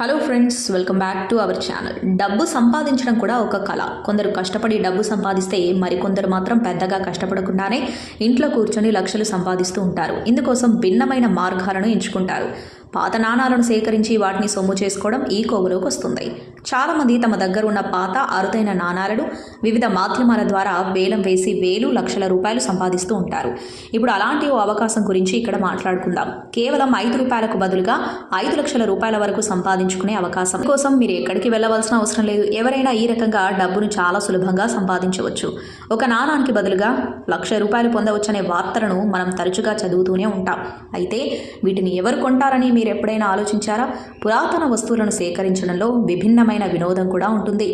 Hello friends welcome back to our channel డబ్బు సంపాదించడం కూడా ఒక కళ. కొందరు కష్టపడి డబ్బు సంపాదిస్తే మరికొందరు మాత్రం పెద్దగా కష్టపడకుండానే ఇంట్లో కూర్చొని లక్షలు సంపాదిస్తూ ఉంటారు. ఇందుకోసం భిన్నమైన మార్గాలను ఎంచుకుంటారు. పాత నాణాలను సేకరించి వాటిని సొమ్ము చేసుకోవడం ఈ కోవలోకి వస్తుంది. చాలామంది తమ దగ్గర ఉన్న పాత అరుదైన నాణాలను వివిధ మాధ్యమాల ద్వారా వేలం వేసి వేలు లక్షల రూపాయలు సంపాదిస్తూ ఉంటారు. ఇప్పుడు అలాంటి ఓ అవకాశం గురించి ఇక్కడ మాట్లాడుకుందాం. కేవలం ఐదు రూపాయలకు బదులుగా ఐదు లక్షల రూపాయల వరకు సంపాదించుకునే అవకాశం. కోసం మీరు ఎక్కడికి వెళ్ళవలసిన అవసరం లేదు. ఎవరైనా ఈ రకంగా డబ్బును చాలా సులభంగా సంపాదించవచ్చు. ఒక నాణానికి బదులుగా లక్ష రూపాయలు పొందవచ్చనే వార్తలను మనం తరచుగా చదువుతూనే ఉంటాం. అయితే వీటిని ఎవరు కొంటారని మీరు ఎప్పుడైనా ఆలోచించారా? పురాతన వస్తువులను సేకరించడంలో విభిన్నమైన వినోదం కూడా ఉంటుంది.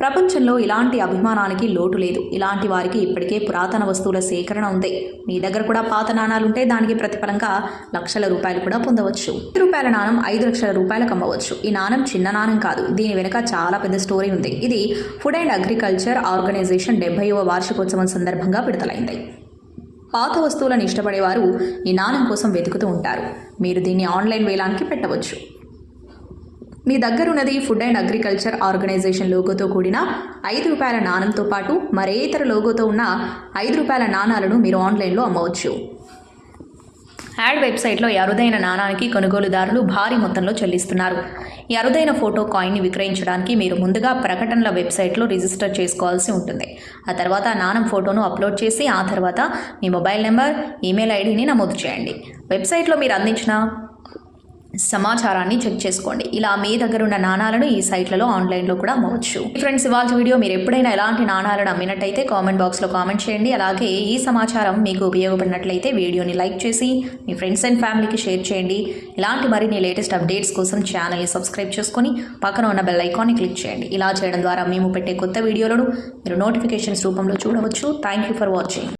ప్రపంచంలో ఇలాంటి అభిమానానికి లోటు లేదు. ఇలాంటి వారికి ఇప్పటికే పురాతన వస్తువుల సేకరణ ఉంది. మీ దగ్గర కూడా పాత నాణాలుంటే దానికి ప్రతిఫలంగా లక్షల రూపాయలు కూడా పొందవచ్చు. ఐదు రూపాయల నాణం ఐదు లక్షల రూపాయలకు అమ్మవచ్చు. ఈ నాణం చిన్న నాణం కాదు. దీని వెనుక చాలా పెద్ద స్టోరీ ఉంది. ఇది ఫుడ్ అండ్ అగ్రికల్చర్ ఆర్గనైజేషన్ డెబ్బైవ వార్షికోత్సవం సందర్భంగా విడుదలైంది. పాత వస్తువులను ఇష్టపడేవారు ఈ నాణం కోసం వెతుకుతూ ఉంటారు. మీరు దీన్ని ఆన్లైన్ వేలానికి పెట్టవచ్చు. మీ దగ్గరున్నది ఫుడ్ అండ్ అగ్రికల్చర్ ఆర్గనైజేషన్ లోగోతో కూడిన ఐదు రూపాయల నాణంతో పాటు మరే ఇతర లోగోతో ఉన్న ఐదు రూపాయల నాణాలను మీరు ఆన్లైన్లో అమ్మవచ్చు. యాడ్ వెబ్సైట్లో అరుదైన నాణానికి కొనుగోలుదారులు భారీ మొత్తంలో చెల్లిస్తున్నారు. ఈ అరుదైన ఫోటో కాయిన్ని విక్రయించడానికి మీరు ముందుగా ప్రకటనల వెబ్సైట్లో రిజిస్టర్ చేసుకోవాల్సి ఉంటుంది. ఆ తర్వాత నాణం ఫోటోను అప్లోడ్ చేసి ఆ తర్వాత మీ మొబైల్ నెంబర్ ఈమెయిల్ ఐడిని నమోదు చేయండి. వెబ్సైట్లో మీరు అందించిన సమాచారాన్ని చెక్ చేసుకోండి. ఇలా మీ దగ్గర ఉన్న నాణాలను ఈ సైట్లలో ఆన్లైన్లో కూడా అమ్మవచ్చు. ఫ్రెండ్స్ ఇవాళ వీడియో మీరు ఎప్పుడైనా ఎలాంటి నాణాలను అమ్మినట్టయితే కామెంట్ బాక్స్లో కామెంట్ చేయండి. అలాగే ఈ సమాచారం మీకు ఉపయోగపడినట్లయితే వీడియోని లైక్ చేసి మీ ఫ్రెండ్స్ అండ్ ఫ్యామిలీకి షేర్ చేయండి. ఇలాంటి మరిన్ని లేటెస్ట్ అప్డేట్స్ కోసం ఛానల్ని సబ్స్క్రైబ్ చేసుకొని పక్కన ఉన్న బెల్ ఐకాన్ని క్లిక్ చేయండి. ఇలా చేయడం ద్వారా మేము పెట్టే కొత్త వీడియోలను మీరు నోటిఫికేషన్స్ రూపంలో చూడవచ్చు. Thank you for watching